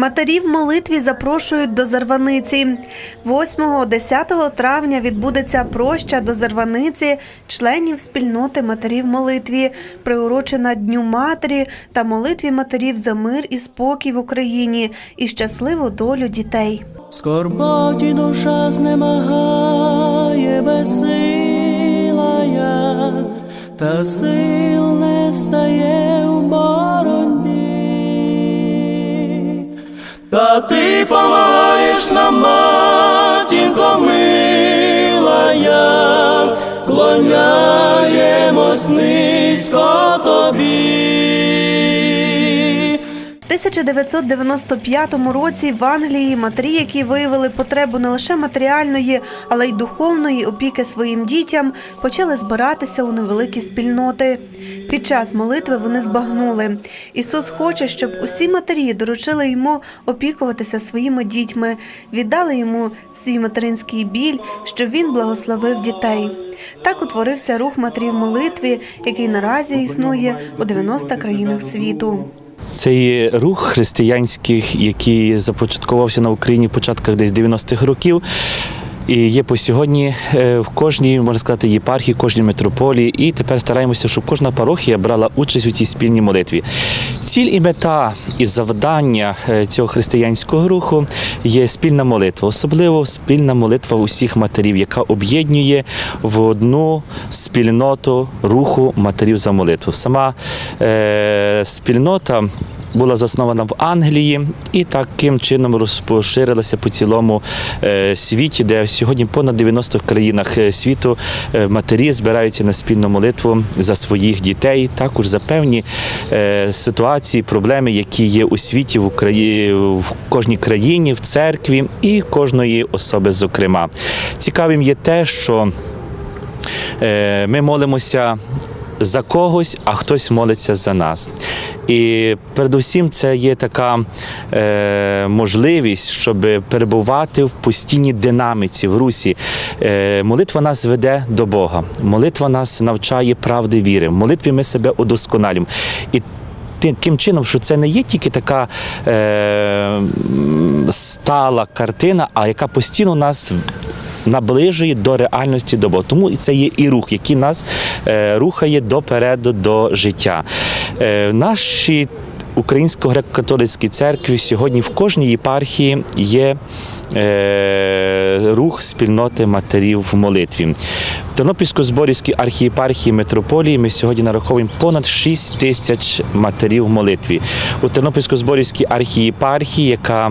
Матері в молитві запрошують до Зарваниці. 8-10 травня відбудеться проща до Зарваниці членів спільноти матерів молитві, приурочена Дню Матері та молитві матерів за мир і спокій в Україні і щасливу долю дітей. Скорботі душа знемагає безсила я, та сил Ти помаєш нам, матінко мила клоняємось низько 1995 році в Англії матері, які виявили потребу не лише матеріальної, але й духовної опіки своїм дітям, почали збиратися у невеликі спільноти. Під час молитви вони збагнули. Ісус хоче, щоб усі матері доручили йому опікуватися своїми дітьми, віддали йому свій материнський біль, щоб він благословив дітей. Так утворився рух матерів молитві, який наразі існує у 90 країнах світу. Це є рух християнський, який започаткувався на Україні в початках десь 90-х років. І є по сьогодні е, в кожній, можна сказати, єпархії, кожній митрополії. І тепер стараємося, щоб кожна парохія брала участь у цій спільній молитві. Ціль і мета і завдання е, цього християнського руху є спільна молитва, особливо спільна молитва усіх матерів, яка об'єднує в одну спільноту руху матерів за молитву. Сама е, спільнота була заснована в Англії і таким чином розпоширилася по цілому е, світі, де сьогодні понад 90 країнах е, світу е, матері збираються на спільну молитву за своїх дітей, також за певні ситуації, проблеми, які є у світі в Україні в кожній країні, в церкві і кожної особи, зокрема. Цікавим є те, що ми молимося за когось, а хтось молиться за нас. І передусім це є така е, можливість, щоб перебувати в постійній динаміці в русі. Е, молитва нас веде до Бога. Молитва нас навчає правди віри. В молитві ми себе удосконалюємо. І таким чином, що це не є тільки така е, стала картина, а яка постійно нас наближує до реальності до Бога. Тому це є і рух, який нас е, рухає допереду до життя. Е, в нашій Українсько-греко-католицькій церкві сьогодні в кожній єпархії є е, рух спільноти матерів в молитві. Тернопільсько-Зборівській архієпархії митрополії ми сьогодні нараховуємо понад 6 тисяч матерів молитві. У Тернопільсько-Зборівській архієпархії, яка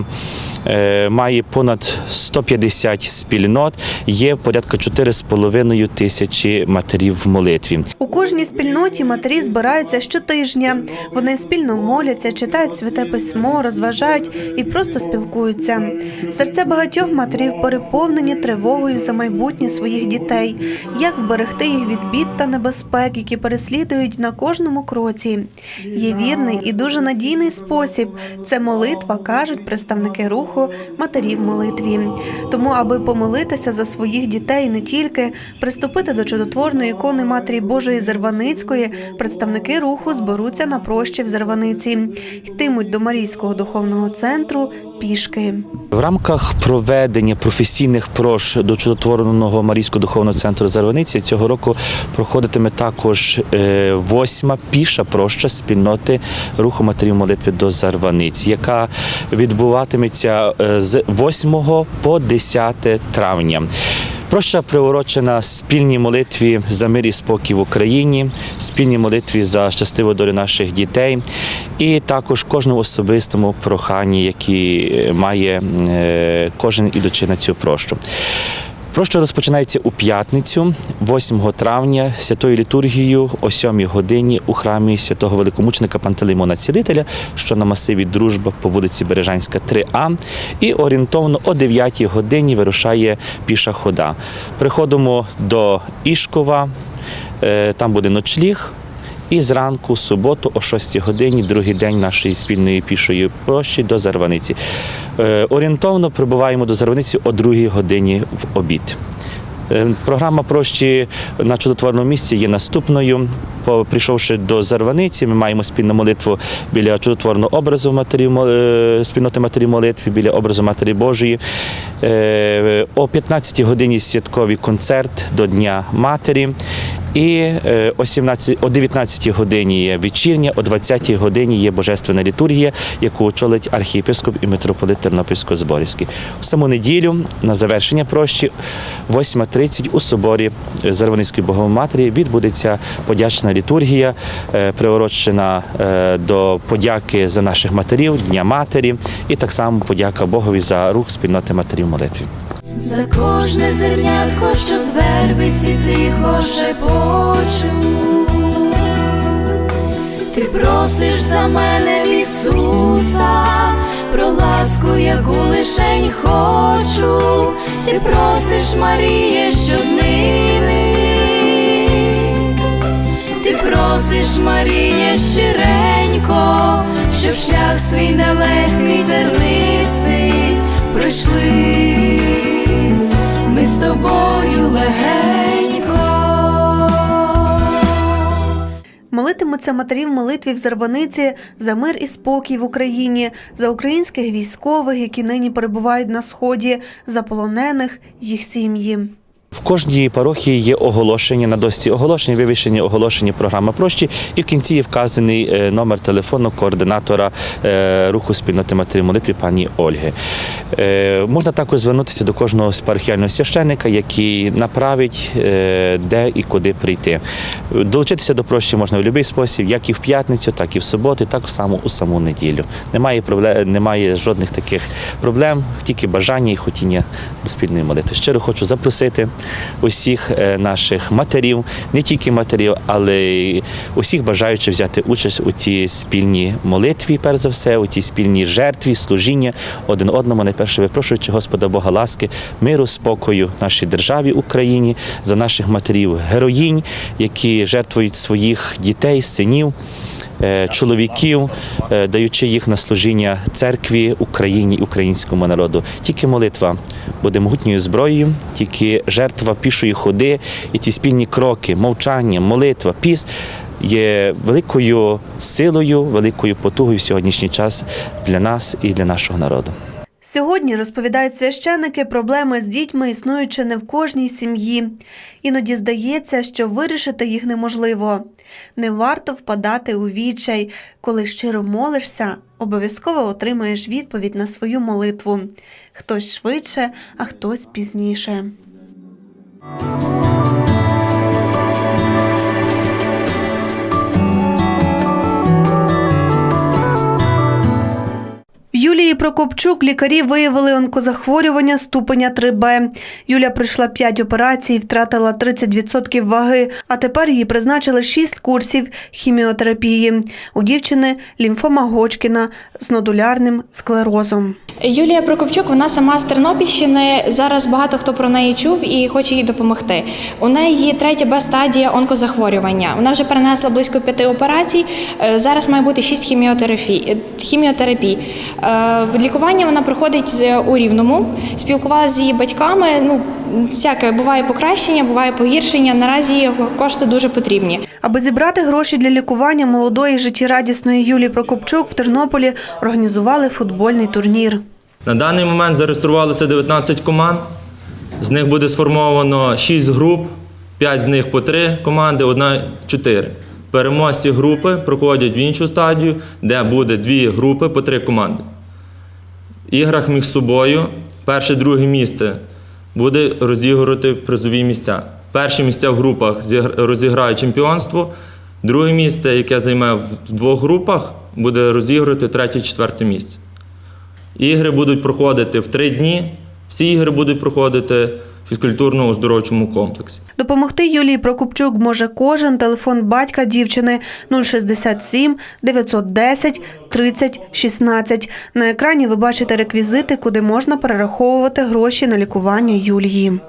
е, має понад 150 спільнот, є порядка 4,5 тисячі матерів в молитві. У кожній спільноті матері збираються щотижня. Вони спільно моляться, читають святе письмо, розважають і просто спілкуються. Серця багатьох матерів переповнені тривогою за майбутнє своїх дітей, як вберегти їх від бід та небезпек, які переслідують на кожному кроці. Є вірний і дуже надійний спосіб. Це молитва, кажуть представники руху матерів молитві. Тому, аби помолитися за своїх дітей, не тільки приступити до чудотворної ікони Матері Божої Зерваницької, представники руху зберуться на прощі в Зерваниці, йтимуть до Марійського духовного центру пішки. В рамках проведення професійних прош до чудотвореного Марійського духовного центру Зарваниці цього року проходитиме також е, восьма піша проща спільноти руху матерів молитви до Зарваниці, яка відбуватиметься е, з 8 по 10 травня. Проща приурочена спільній молитві за мир і спокій в Україні, спільній молитві за щасливу долю наших дітей, і також кожному особистому проханні, які е, має кожен ідучи на цю прощу. Проща розпочинається у п'ятницю, 8 травня, святою літургією о 7 годині у храмі святого великомученика Пантелеймона Цілителя, що на масиві Дружба по вулиці Бережанська, 3А. І орієнтовно о 9 годині вирушає піша хода. Приходимо до Ішкова, е, там буде ночліг. І зранку, суботу, о 6 годині, другий день нашої спільної пішої прощі до Зарваниці. Е, Орієнтовно прибуваємо до Зарваниці о 2 годині в обід. Е, Програма прощі на чудотворному місці є наступною. прийшовши до Зарваниці, ми маємо спільну молитву біля чудотворного образу матері, е, спільноти матері молитви, біля образу Матері Божої. О 15 годині святковий концерт до Дня Матері. І е, о 17, о 19 годині є вечірня, о 20 годині є божественна літургія, яку очолить архієпископ і митрополит Тернопільсько-Зборівський. У саму неділю на завершення прощі 8.30 у соборі Зарваницької Богоматері відбудеться подячна літургія, е, приурочена е, до подяки за наших матерів, Дня Матері, і так само подяка Богові за рух спільноти матерів молитві. За кожне зернятко, що з вербиці тихо шепочу. Ти просиш за мене в Ісуса, про ласку, яку лишень хочу. Ти просиш, Маріє, щоднини. Ти просиш, Маріє, щиренько, щоб шлях свій нелегкий тернистий пройшли тобою легенько. Молитимуться матері в молитві в Зарваниці за мир і спокій в Україні, за українських військових, які нині перебувають на сході, за полонених, їх сім'ї. В кожній парохії є оголошення на досці оголошення, вивішені оголошення програми прощі, і в кінці є вказаний е, номер телефону координатора е, руху спільноти матері молитви пані Ольги. Е, Можна також звернутися до кожного спархіального священника, який направить, де і куди прийти. Долучитися до прощі можна в будь-який спосіб, як і в п'ятницю, так і в суботу, так само у саму неділю. Немає проблем, немає жодних таких проблем, тільки бажання і хотіння до спільної молитви. Щиро хочу запросити усіх е, наших матерів, не тільки матерів, але й усіх бажаючих взяти участь у цій спільній молитві, перш за все, у цій спільній жертві, служіння один одному, найперше випрошуючи Господа Бога ласки, миру, спокою нашій державі Україні, за наших матерів, героїнь, які жертвують своїх дітей, синів. Е, Чоловіків, е, даючи їх на служіння церкві, Україні, українському народу. Тільки молитва буде могутньою зброєю, тільки жертва пішої ходи і ті спільні кроки, мовчання, молитва, піст є великою силою, великою потугою в сьогоднішній час для нас і для нашого народу. Сьогодні розповідають священики, проблеми з дітьми існують не в кожній сім'ї. Іноді здається, що вирішити їх неможливо. Не варто впадати у відчай. Коли щиро молишся, обов'язково отримаєш відповідь на свою молитву. Хтось швидше, а хтось пізніше. Прокопчук лікарі виявили онкозахворювання ступеня 3Б. Юля пройшла 5 операцій, втратила 30% ваги, а тепер їй призначили 6 курсів хіміотерапії. У дівчини лімфома Гочкіна з нодулярним склерозом. Юлія Прокопчук, вона сама з Тернопільщини. Зараз багато хто про неї чув і хоче їй допомогти. У неї третя Б стадія онкозахворювання. Вона вже перенесла близько п'яти операцій. Е, Зараз має бути шість хіміотерапій. хіміотерапій. Е, Лікування вона проходить у Рівному. Спілкувалася з її батьками. Ну, всяке буває покращення, буває погіршення. Наразі кошти дуже потрібні. Аби зібрати гроші для лікування молодої життєрадісної Юлії Прокопчук в Тернополі організували футбольний турнір. На даний момент зареєструвалося 19 команд. З них буде сформовано 6 груп, 5 з них по 3 команди, одна 4. Переможці групи проходять в іншу стадію, де буде дві групи по 3 команди. Іграх між собою перше друге місце буде розігрувати призові місця. Перші місця в групах зігр- розіграє чемпіонство, друге місце, яке займе в двох групах, буде розігрувати третє-четверте місце. Ігри будуть проходити в три дні. Всі ігри будуть проходити фізкультурно-оздоровчому комплексі. Допомогти Юлії Прокупчук може кожен телефон батька дівчини 067 910 30 16. На екрані ви бачите реквізити, куди можна перераховувати гроші на лікування Юлії.